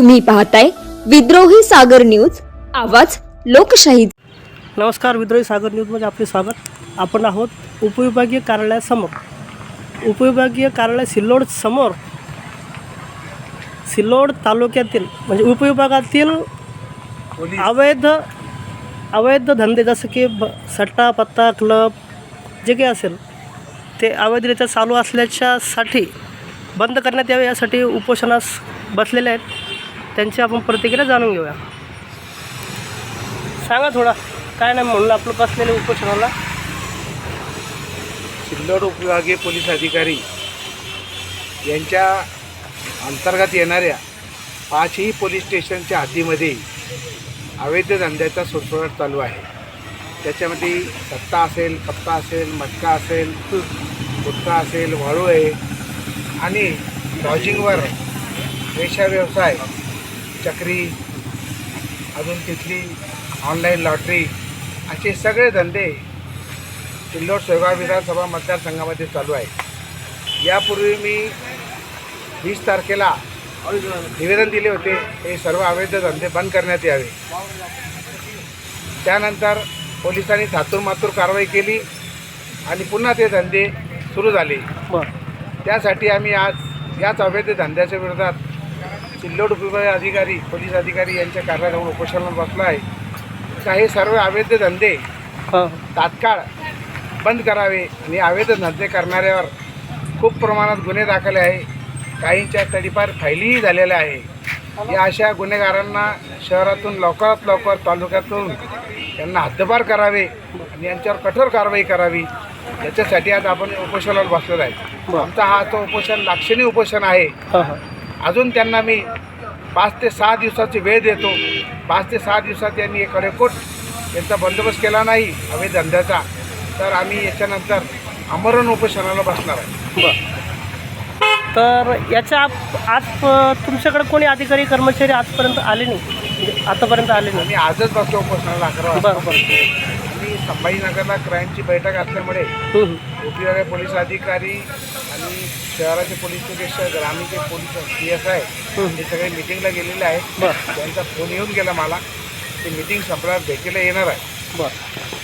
तुम्ही पाहताय विद्रोही सागर न्यूज आवाज लोकशाही. नमस्कार विद्रोही सागर न्यूजमध्ये आपले स्वागत. आपण आहोत उपविभागीय कार्यालयासमोर उपविभागीय कार्यालय सिल्लोड समोर सिल्लोड तालुक्यातील म्हणजे उपविभागातील अवैध अवैध धंदे जसं की ब सट्टा पत्ता क्लब जे काही असेल ते अवैधरित्या चालू असल्याच्यासाठी बंद करण्यात यावे यासाठी उपोषणास बसलेले आहेत. त्यांची आपण प्रतिक्रिया जाणून घेऊया. सांगा थोडा काय नाही म्हणलं आपलं बसलेलं उपोषणाला. सिल्लोड उपविभागीय पोलीस अधिकारी यांच्या अंतर्गत येणाऱ्या पाचही पोलीस स्टेशनच्या हद्दीमध्ये अवैध धंद्याचा सुळसुळाट चालू आहे. त्याच्यामध्ये सत्ता असेल कप्पा असेल मटका असेल गुटखा असेल वाळू आहे आणि लॉजिंगवर वेशा व्यवसाय चक्री अजून तिथली ऑनलाईन लॉटरी असे सगळे धंदे सिल्लोड शेगाव विधानसभा मतदारसंघामध्ये चालू आहे यापूर्वी मी वीस तारखेला निवेदन दिले होते हे सर्व अवैध धंदे बंद करण्यात यावे. त्यानंतर पोलिसांनी थातूर मातूर कारवाई केली आणि पुन्हा ते धंदे सुरू झाले. त्यासाठी आम्ही आज याच अवैध धंद्याच्या विरोधात सिल्लोड विभाग अधिकारी पोलीस अधिकारी यांच्या कार्यालयावर उपोषणाला बसला आहे. का हे सर्व अवैध धंदे हां. तात्काळ बंद करावे आणि अवैध धंदे करणाऱ्यावर खूप प्रमाणात गुन्हे दाखल आहे. काहींच्या तडीपार फायलीही झालेल्या आहे. या अशा गुन्हेगारांना शहरातून लवकरात लवकर तालुक्यातून त्यांना हद्दपार करावे आणि यांच्यावर कठोर कारवाई करावी याच्यासाठी आज आपण उपोषणावर बसलेलो आहे. आमचा हा तो उपोषण लाक्षणिक उपोषण आहे. हां हां. अजून त्यांना मी पाच ते सहा दिवसाची वेळ देतो. पाच ते सहा दिवसात यांनी एक कडेकोट यांचा बंदोबस्त केला नाही अवैध धंद्याचा. तर आम्ही याच्यानंतर आमरण उपोषणाला बसणार आहे. बरं. तर याच्या आज तुमच्याकडे कोणी अधिकारी कर्मचारी आजपर्यंत आले नाही? म्हणजे आतापर्यंत आले नाही? आजच बसलो उपोषणाला अकरा वाजता. संभाजीनगरला क्राईमची बैठक असल्यामुळे. उपविभागीय पोलीस अधिकारी आणि शहराचे पोलीस निरीक्षक ग्रामीणचे पोलीस पी एस आय हे सगळे मिटिंगला गेलेले आहेत. त्यांचा फोन येऊन गेला मला. ते मिटिंग संपल्यावर भेटीला येणार आहे. बरं.